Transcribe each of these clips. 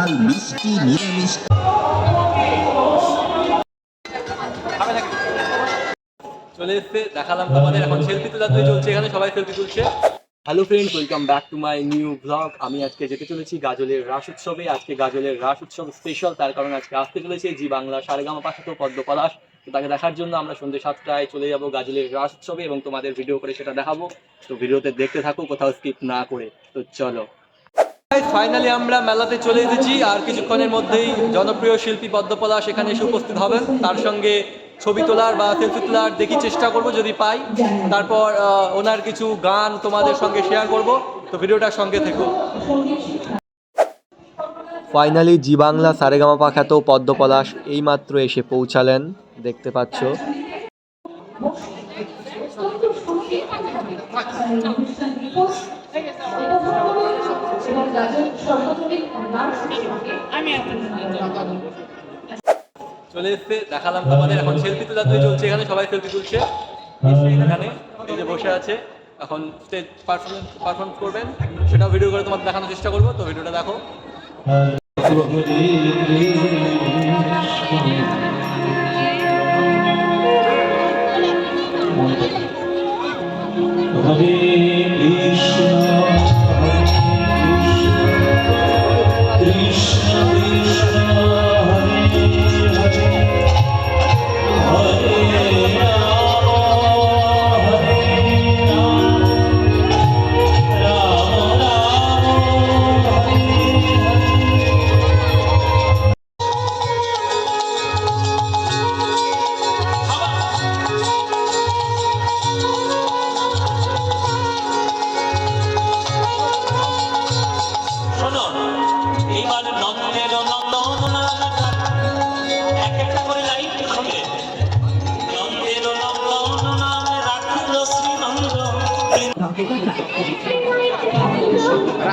ঝাল মিষ্টি নিরামিষ চলে এসছে, দেখালাম তোমাদের। এখন সেলফি তোলাতে চলছে এখানে, সবাই সেলফি তুলছে। Hello friend welcome back to my new vlog আমি আজকে যেতে চলেছি গাজলের রাস উৎসবে। আজকে গাজলের রাস উৎসব স্পেশাল তার কারণে আজকে আসতে চলেছে জি বাংলা সারেগামা পাশে তো পদ্ম পলাশ। তাকে দেখার জন্য আমরা সন্ধ্যে সাতটায় চলে যাব গাজলের রাস উৎসবে এবং তোমাদের ভিডিও করে সেটা দেখাবো। তো ভিডিওতে দেখতে থাকো, কোথাও স্কিপ না করে। তো চলো। ফাইনালি আমরা মেলাতে চলে এসেছি। আর কিছুক্ষণের মধ্যেই জনপ্রিয় শিল্পী পদ্মপলা সেখানে এসে উপস্থিত হবেন। তার সঙ্গে ছবি তোলার বা সেলফি তোলার দেখি চেষ্টা করব যদি পাই। তারপর ওনার কিছু গান তোমাদের সঙ্গে শেয়ার করব। তো ভিডিওটার সঙ্গে থেকো। ফাইনালি জি বাংলা সারেগামাপা খ্যাত পদ্মপলাশ এইমাত্র এসে পৌঁছালেন। দেখতে পাচ্ছ। চলে এসছে, দেখালাম তোমাদের। এখন সেলফি তোলাতে চলছে এখানে, সবাই সেলফি তুলছে। এখানে যে বসে আছে। এখন স্টেজ পারফরমেন্স পারফর্ম করবেন। সেটা ভিডিও করে তোমাদের দেখানোর চেষ্টা করব। তো ভিডিওটা দেখো।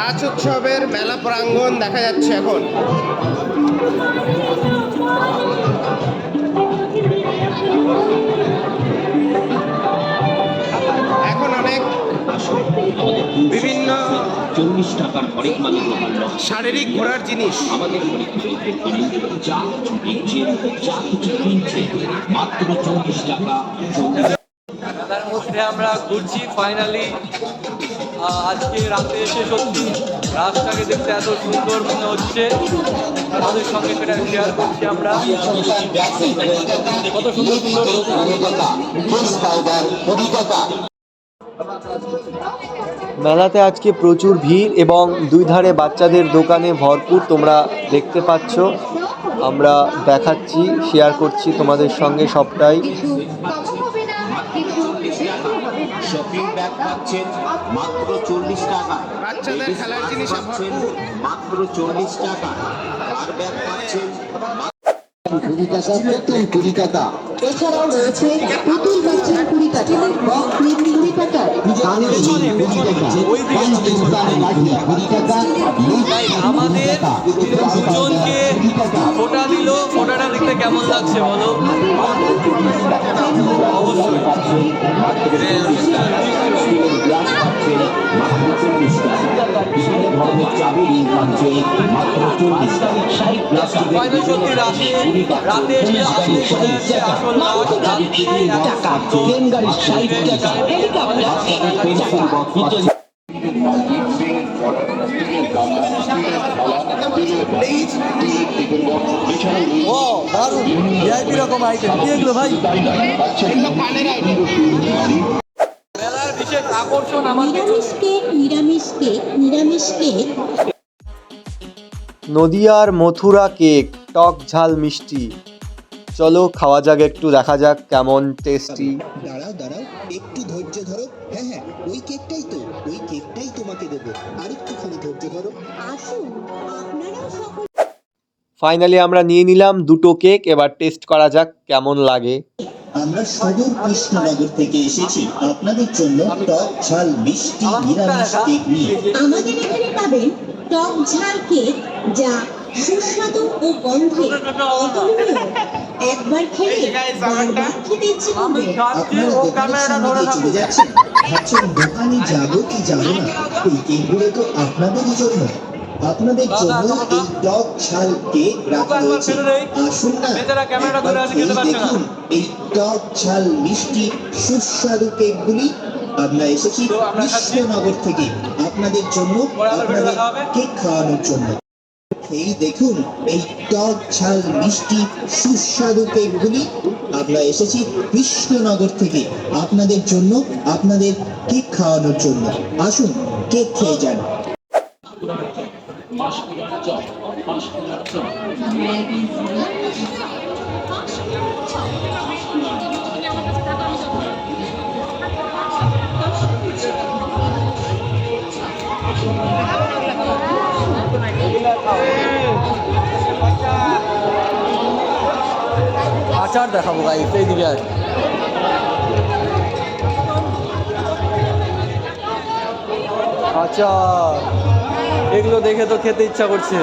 রাজ উৎসবের মেলা প্রাঙ্গণ দেখা যাচ্ছে এখন। এখন অনেক বিভিন্ন চল্লিশ টাকার হরেক মালের শারীরিক ঘোরার জিনিস। আমাদের যা কিছু কিনছে যা কিছু কিনছে। মাত্র চল্লিশ টাকা মেলার মধ্যে আমরা ঘুরছি ফাইনালি আজকে রাতে এসে সত্যি রাস্তাকে দেখতে এত সুন্দর মনে হচ্ছে। আমাদের সঙ্গে সেটা শেয়ার করছি আমরা। কত সুন্দর সুন্দর মেলাতে আজকে প্রচুর ভিড় এবং দুই ধারে বাচ্চাদের দোকানে ভরপুর তোমরা দেখতে পাচ্ছ। আমরা দেখাচ্ছি শেয়ার করছি তোমাদের সঙ্গে সবটাই। শপিং ব্যাগ পাচ্ছেন মাত্র চল্লিশ টাকা। বাচ্চাদের খেলার জিনিস পাচ্ছেন মাত্র চল্লিশ টাকা। আর ব্যাগ পাচ্ছেন কুড়ি টাকা প্রথম কুড়ি টাকা এছাড়াও রয়েছে পুতুল বাচ্চার কুড়ি টাকা। বক কুড়ি টাকা। আমাদের দুজনকে ফোটা দিল ফোটাটা দেখতে কেমন লাগছে বলো? অবশ্যই। বিভিন্ন ধরনের চাবি রিং পাচ্ছেন মাত্র চল্লিশ প্লাস্টিকের আসল নাচ রাত টাকা। ট্রেন গাড়ি ষাট টাকা। বাচ্চাদের পেন্সিল বক্স ও দারুণ। ভিআইপি রকম আইটেম কি এগুলো ভাই? মেলার বিশেষ আকর্ষণ আমার নিরামিষ কেক নিরামিষ কেক কেক নদিয়ার মথুরা কেক টক ঝাল মিষ্টি। চলো খাওয়া যাক একটু দেখা যাক কেমন টেস্টি দাঁড়াও দাঁড়াও একটু ধৈর্য ধরো। হ্যাঁ হ্যাঁ ওই কেকটাই তো ওই কেকটাই তোমাকে দেবো। আর একটুখানি ধৈর্য ধরো। আসুন আপনারাও সকল ফাইনালি আমরা নিয়ে নিলাম দুটো কেক এবার টেস্ট করা যাক কেমন লাগে। আমরা সদর কৃষ্ণনগর থেকে এসেছি। আপনাদের জন্য টক ঝাল মিষ্টি নিরামিষ কেক নিয়ে। আমাদের এখানে পাবেন টক ঝাল কেক যা সুস্বাদু ও গন্ধে অতুলনীয়। একবার খেলে বারবার খেতে ইচ্ছে করবে। আপনারা দোকানের সামনে চলে যাচ্ছেন। ভাবছেন দোকানে যাব কি যাব না? এই কেকগুলো তো আপনাদেরই জন্য। আপনাদের জন্য এই টক ঝাল কেক রাখা হয়েছে। আসুন না দেখুন এই টক ঝাল মিষ্টি সুস্বাদু কেকগুলি। আমরা এসেছি। কৃষ্ণনগর থেকে আপনাদের জন্য আপনাদের কেক খাওয়ানোর জন্য। এই দেখুন এই টক ঝাল মিষ্টি সুস্বাদু কেকগুলি। আমরা এসেছি কৃষ্ণনগর থেকে আপনাদের জন্য আপনাদের কেক খাওয়ানোর জন্য। আসুন কেক খেয়ে যান। পাঁশকুড়ার চক পাঁশকুড়ার আচার দেখাবো গাই সেই দিকে আর আচার। এগুলো দেখে তো খেতে ইচ্ছা করছে।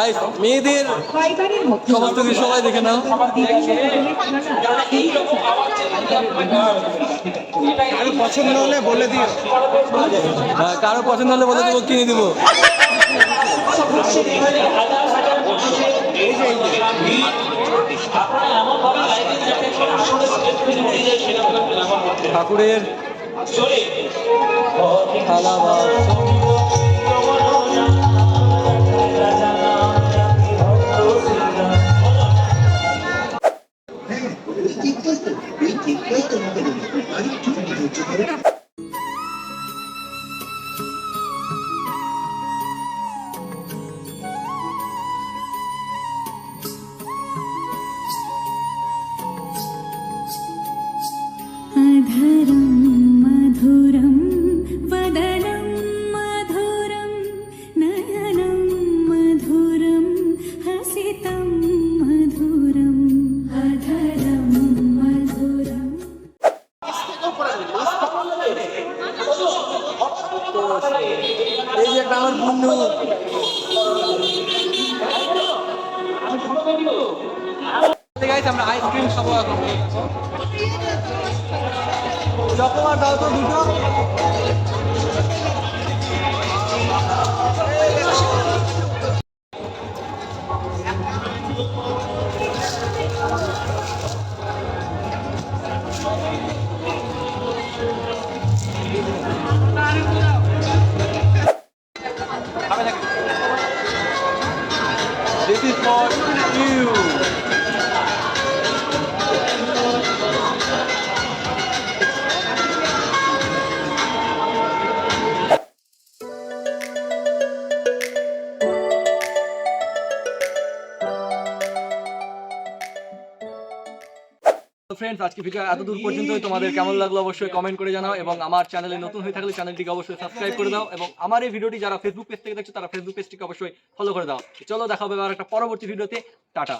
গাইস মেয়েদের সমস্ত কিছু সবাই দেখে নাও। পছন্দ হলে বলে দিও। হ্যাঁ, কারও পছন্দ হলে বলে দেবো কিনে দেবো। ঠাকুরের থালা চকোবার দাও তো দুটো। ফ্রেন্ডস আজকে ভিডিও এত দূর পর্যন্ত তোমাদের কেমন লাগল অবশ্যই কমেন্ট করে জানাও এবং আমার চ্যানেলে নতুন হয়ে থাকলে চ্যানেলটিকে অবশ্যই সাবস্ক্রাইব করে দাও এবং আমার এই ভিডিওটি যারা ফেসবুক পেজ থেকে দেখছ, তারা ফেসবুক পেজটিকে অবশ্যই ফলো করে দাও। চলো, দেখা হবে আর একটা পরবর্তী ভিডিওতে। টাটা।